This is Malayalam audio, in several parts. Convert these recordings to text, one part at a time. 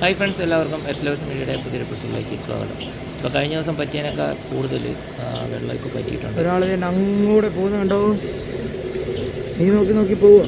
ഹായ് ഫ്രണ്ട്സ് എല്ലാവർക്കും എത്ലവേഴ്സ് മീഡിയയുടെ പുതിയൊരു എപ്പിസോഡിലേക്ക് സ്വാഗതം. ഇപ്പോൾ കഴിഞ്ഞ ദിവസം പറ്റിയതിനൊക്കെ കൂടുതൽ ആ, വെള്ളം ഇപ്പോൾ പറ്റിയിട്ടുണ്ട്. ഒരാൾ തന്നെ അങ്ങോട്ട് പോകുന്നുണ്ടോ നീ നോക്കി നോക്കി പോവുക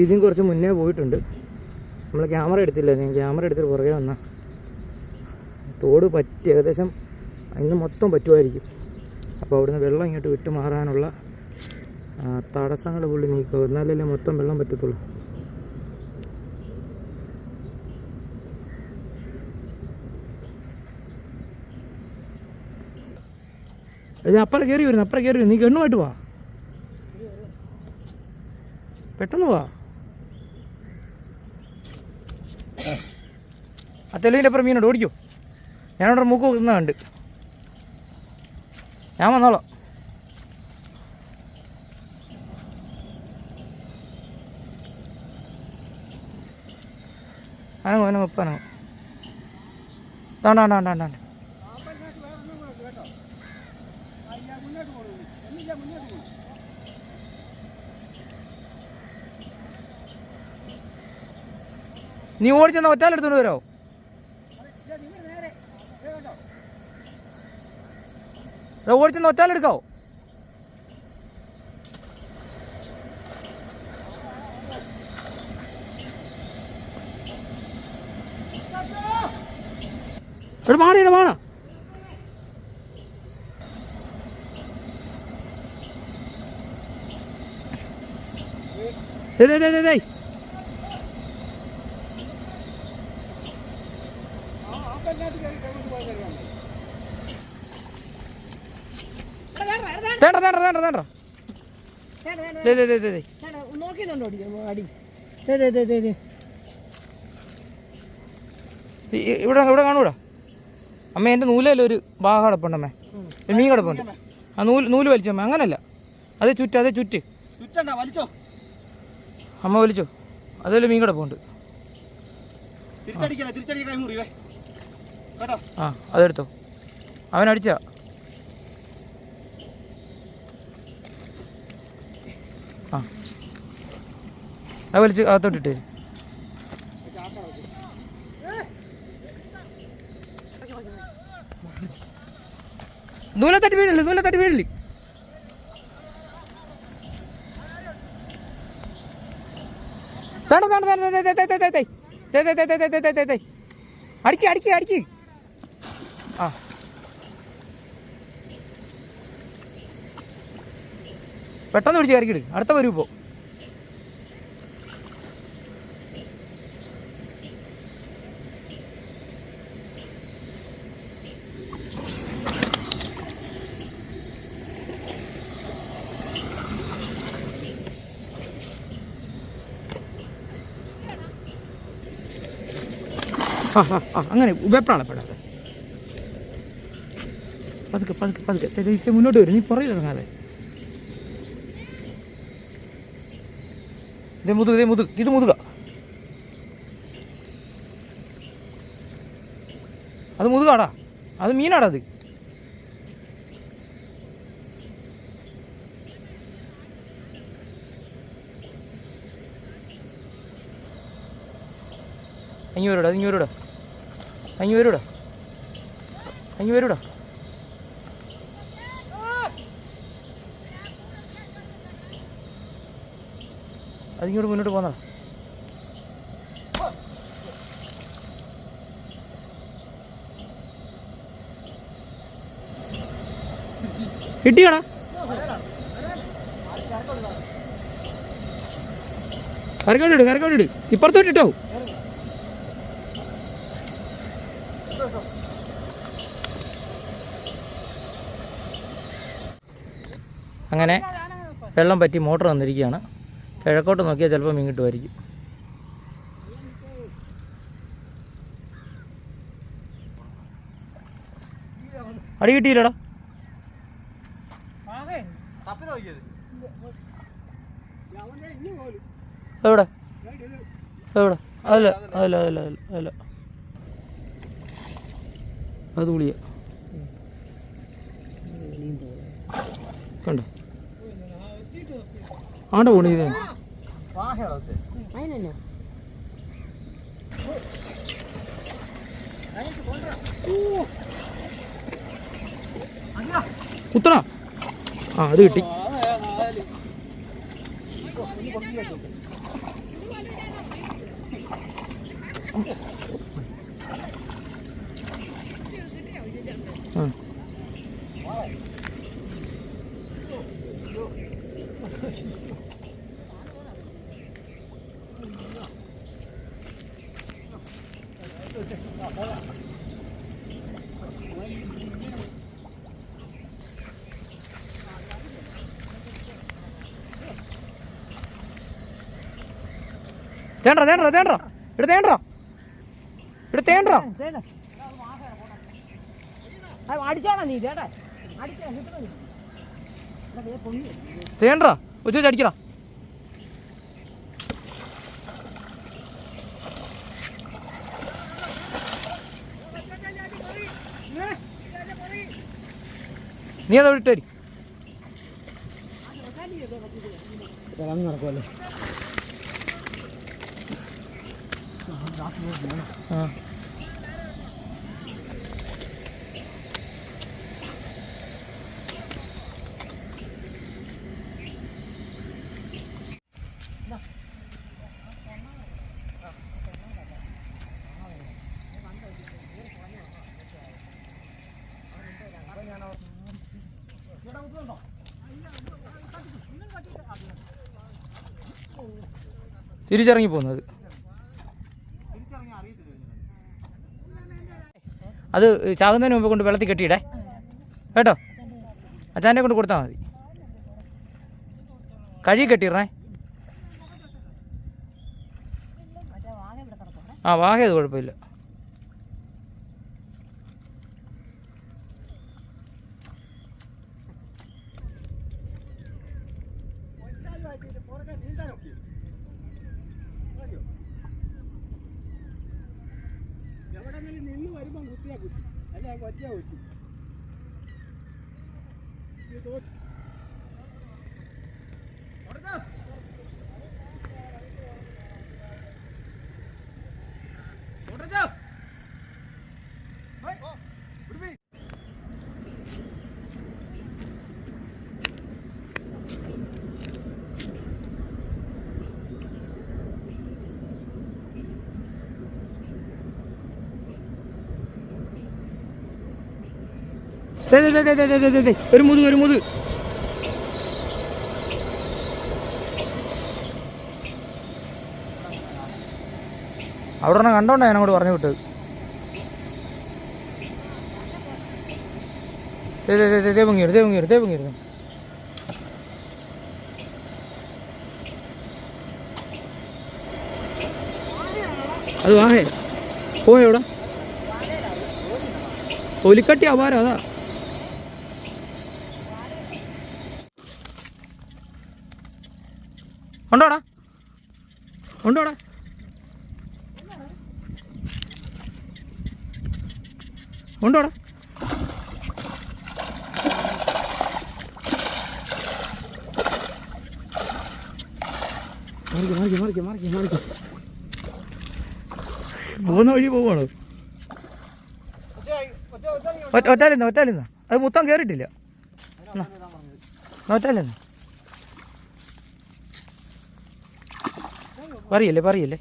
ഇതിന് കുറച്ച് മുന്നേ പോയിട്ടുണ്ട്. നമ്മൾ ക്യാമറ എടുത്തില്ല ഞാൻ ക്യാമറ എടുത്തിട്ട് പുറകെ വന്ന. തോട് പറ്റി ഏകദേശം ഇന്ന് മൊത്തം പറ്റുമായിരിക്കും. അപ്പോൾ അവിടുന്ന് വെള്ളം ഇങ്ങോട്ട് വിട്ടു മാറാനുള്ള തടസ്സങ്ങൾ പുള്ളി നീക്കുക. എന്നാലല്ലേ മൊത്തം വെള്ളം പറ്റത്തുള്ളൂ. അപ്പുറം കയറി വരുന്നു അപ്പുറം കയറി വരുന്നു. നീ ഗണ്ണുമായിട്ട് വാ. പെട്ടെന്ന് വാ. ആ തെളിവിന്റെ അപ്പുറം മീനോട് ഓടിക്കോ. ഞാനവിടെ മൂക്ക് വെക്കുന്ന കണ്ട്. ഞാൻ വന്നോളാം. അനങ്ങോ അനങ്ങോ ഇപ്പം അനങ്ങോ. താണ്ടാ താണ്ടാ താണ്ടാ നീ ഓടിച്ചെന്ന ഒറ്റാലെടുത്തോണ്ട് വരോ ഓടിച്ചെന്ന് ഒറ്റാലെടുക്കാവോ എടാ വാണ എടാ വാണ ആ ആ പെണ്ണാട്ട് കയറി കഴിഞ്ഞു പോയതറിയാമോ തേണ്ട തേണ്ട തേണ്ട തേണ്ട ഇവിടെ ഇവിടെ കാണൂടാ. അമ്മ എന്റെ നൂലല്ലേ ഒരു ഭാഗം കിടപ്പുണ്ട് അമ്മേ. മീൻ കടപ്പുണ്ട്. ആ നൂൽ നൂൽ വലിച്ചോ അമ്മ? അങ്ങനല്ല. അതേ ചുറ്റ് അതേ ചുറ്റ്. അമ്മ വലിച്ചോ. അതല്ലേ മീൻ കടപ്പുണ്ട്. ആ അതെടുത്തോ. അവനടിച്ചാ അത് വലിച്ച് അകത്തോട്ടിട്ട് നൂല തട്ടി വീഴല്ലേ നൂല തട്ടി വീഴല്ലേ തട തട തട അടിക്ക് അടിക്ക് അടിക്ക് ആ പെട്ടെന്ന് പിടിച്ച് കയറിക്കിട് അടുത്ത വരും ആ ആ ആ അങ്ങനെ വെപ്രാളപ്പെടാതെ. പതുക്കെ പതുക്കെ പതുക്കെ. തിരിച്ച് മുന്നോട്ട് വരും. നീ പുറകിൽ ഇറങ്ങാതെ. ഇതേ മുതുക ഇതേ മുതുക. ഇത് മുതുക. അത് മുതുകാടാ. അത് മീനാടാ അത്. അഞ്ഞൂറ് വരൂടാ. അഞ്ഞു വരൂടാ അങ്ങ് വരൂടാ അതിങ്ങോട്ട് മുന്നോട്ട് പോന്നാ. കിട്ടിയാടാ? കരക്കോട്ടിട് കരക്കോട്ടിട് ഇപ്പുറത്തോട്ടിട്ടോ അങ്ങനെ വെള്ളം പറ്റി മോട്ടർ വന്നിരിക്കുകയാണ്. കിഴക്കോട്ട് നോക്കിയാൽ ചിലപ്പോൾ മീൻ വരിക്കും അടി കിട്ടിയില്ലടാ. എവിടെ? എവിടെ? അതല്ല അതല്ല അതല്ല അതല്ല അത് വിളിയ കണ്ടോ? ആണ്ട പോണി ഇത്. വാഹയാണോ വെച്ചേ അതിനെന്നാ. കുത്തണ? ആ അത് കിട്ടി. ആ തേണ്ട തേണ്ട തേണ്ട? ഇവിടെ തേണ്ട? ഇവിടെ തേണ്ട? അടിച്ചോളാം നീ ദേ തേണ്ട? ഉച്ച അടിക്കടാ നീ അത് അങ്ങ് നടക്കുമല്ലോ ആ. തിരിച്ചിറങ്ങി പോകുന്നത് അത് ചാകുന്നതിന് മുമ്പ് കൊണ്ട് വെള്ളത്തിൽ കെട്ടിയിടേ? കേട്ടോ? അച്ഛന്റെ കൊണ്ട് കൊടുത്താൽ മതി. കഴുകി കെട്ടിയിടണേ. ആ വാഹയത് കുഴപ്പമില്ല. ഒരു മുതു ഒരു മുതു അവിടെ ഒരെണ്ണം കണ്ടോണ്ടാ അങ്ങോട്ട് പറഞ്ഞു വിട്ടത് അത് വാഹേ പോയോടാ ഒലിക്കട്ടി അപാരം അതാ ഉണ്ടോടാ ഉണ്ടോടാ ഉണ്ടോടാ മാറിക്ക് മാറിക്ക് മാറിക്ക് മാറിക്ക് പോകുന്ന വഴി പോവാണോ ഒറ്റാലിന്ന ഒറ്റാലിന്ന അത് മുത്തം കയറിയിട്ടില്ല ഒറ്റാലിന്ന പറയല്ലേ പറയല്ലേ?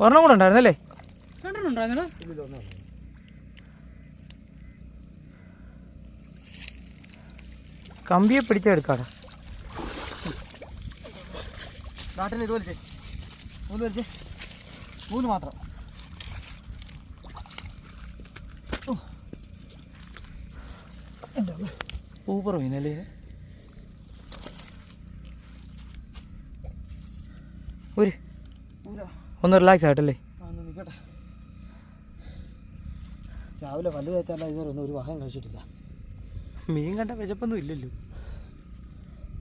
ഒരെണ്ണം കൂടെ ഉണ്ടായിരുന്നല്ലേ? കമ്പിയെ പിടിച്ചെടുക്കാടാ നാട്ടിൽ ഇത് വലിച്ചേ മൂന്ന് വലിച്ചേ മൂന്ന് മാത്രം. സൂപ്പർ മീനല്ലേ? ഒരു ഒന്ന് റിലാക്സ് ആയിട്ടല്ലേ? രാവിലെ പല്ല് തേച്ചല്ല ഇതുവരെ ഒന്നും ഒരു വഹം കഴിച്ചിട്ടില്ല. മീൻ കണ്ട വിശപ്പൊന്നും ഇല്ലല്ലോ.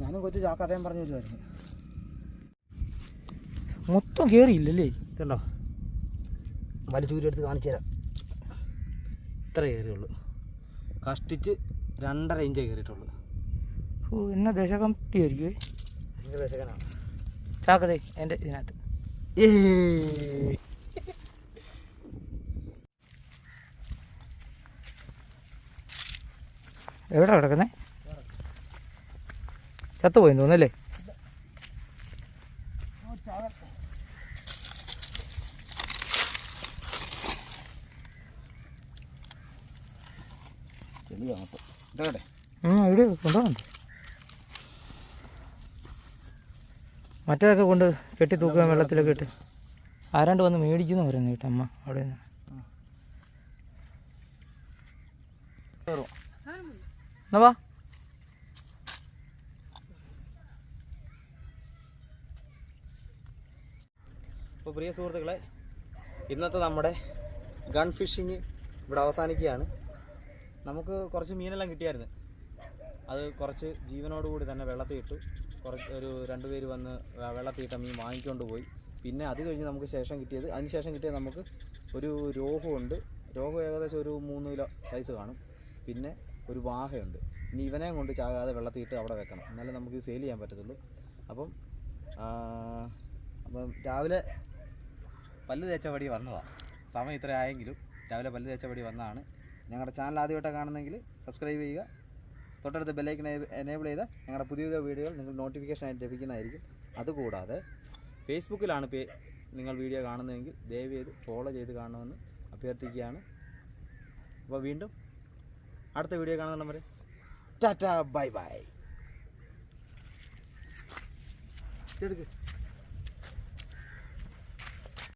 ഞാനും കൊച്ചു ചാക്ക അദ്ദേഹം പറഞ്ഞു വരുമായിരുന്നു മൊത്തം കയറിയില്ലല്ലേ ഇതുണ്ടോ? വലിച്ചൂരി എടുത്ത് കാണിച്ചു തരാം ഇത്ര കയറിയുള്ളൂ. കഷ്ടിച്ച് രണ്ടര ഇഞ്ചേ കയറിയിട്ടുള്ളൂ. ഓ എന്നാ ദശകം ഭയങ്കര വിശകനാണ് ചാക്കതേ എന്റെ ഇതിനകത്ത്. എവിടെ കിടക്കുന്നേ? ചത്തുപോയി തോന്നല്ലേ ചെളി കാണട്ടെ ഇതോട്ടെ ഇവിടെ കൊണ്ടുപോകണ്ട മറ്റേതൊക്കെ കൊണ്ട് കെട്ടി തൂക്കുക വെള്ളത്തിലൊക്കെ ഇട്ട്. ആരാണ്ട് വന്ന് മേടിച്ചെന്ന് പറയുന്നു കേട്ടോ അമ്മ അവിടെ നിന്ന്. എന്നാ അപ്പോൾ പ്രിയ സുഹൃത്തുക്കളെ ഇന്നത്തെ നമ്മുടെ ഗൺ ഫിഷിങ് ഇവിടെ അവസാനിക്കുകയാണ്. നമുക്ക് കുറച്ച് മീനെല്ലാം കിട്ടിയായിരുന്നു. അത് കുറച്ച് ജീവനോടുകൂടി തന്നെ വെള്ളത്തിൽ ഇട്ടു കുറച്ച് ഒരു രണ്ട് പേര് വന്ന് വെള്ളത്തിൽ ഇട്ട മീൻ വാങ്ങിക്കൊണ്ട് പോയി. പിന്നെ അത് കഴിഞ്ഞ് നമുക്ക് ശേഷം കിട്ടിയത് അതിന് ശേഷം കിട്ടിയത് നമുക്ക് ഒരു രോഹമുണ്ട് രോഹു ഏകദേശം ഒരു മൂന്ന് കിലോ സൈസ് കാണും. പിന്നെ ഒരു വാഹയുണ്ട്. ഇനി ഇവനെയും കൊണ്ട് ചാകാതെ വെള്ളത്തിൽ ഇട്ട് അവിടെ വെക്കണം. എന്നാലേ നമുക്ക് സെയിൽ ചെയ്യാൻ പറ്റത്തുള്ളൂ. അപ്പം അപ്പം രാവിലെ പല്ല് തേച്ച പടി വന്നതാണ് സമയം ഇത്ര ആയെങ്കിലും രാവിലെ പല്ല് തേച്ച പടി വന്നതാണ്. ഞങ്ങളുടെ ചാനൽ ആദ്യമായിട്ട് കാണുന്നെങ്കിൽ സബ്സ്ക്രൈബ് ചെയ്യുക. തൊട്ടടുത്ത് ബെല്ലൈക്കൻ എനേബിൾ ചെയ്ത് ഞങ്ങളുടെ പുതിയ പുതിയ വീഡിയോകൾ നിങ്ങൾ നോട്ടിഫിക്കേഷൻ ആയിട്ട് ലഭിക്കുന്നതായിരിക്കും. അതുകൂടാതെ ഫേസ്ബുക്കിലാണ് പേ നിങ്ങൾ വീഡിയോ കാണുന്നതെങ്കിൽ ദയവ് ചെയ്ത് ഫോളോ ചെയ്ത് കാണണമെന്ന് അഭ്യർത്ഥിക്കുകയാണ്. അപ്പോൾ വീണ്ടും അടുത്ത വീഡിയോ കാണുന്ന വരെ. ടാറ്റ ബൈ ബൈ എടുക്ക്.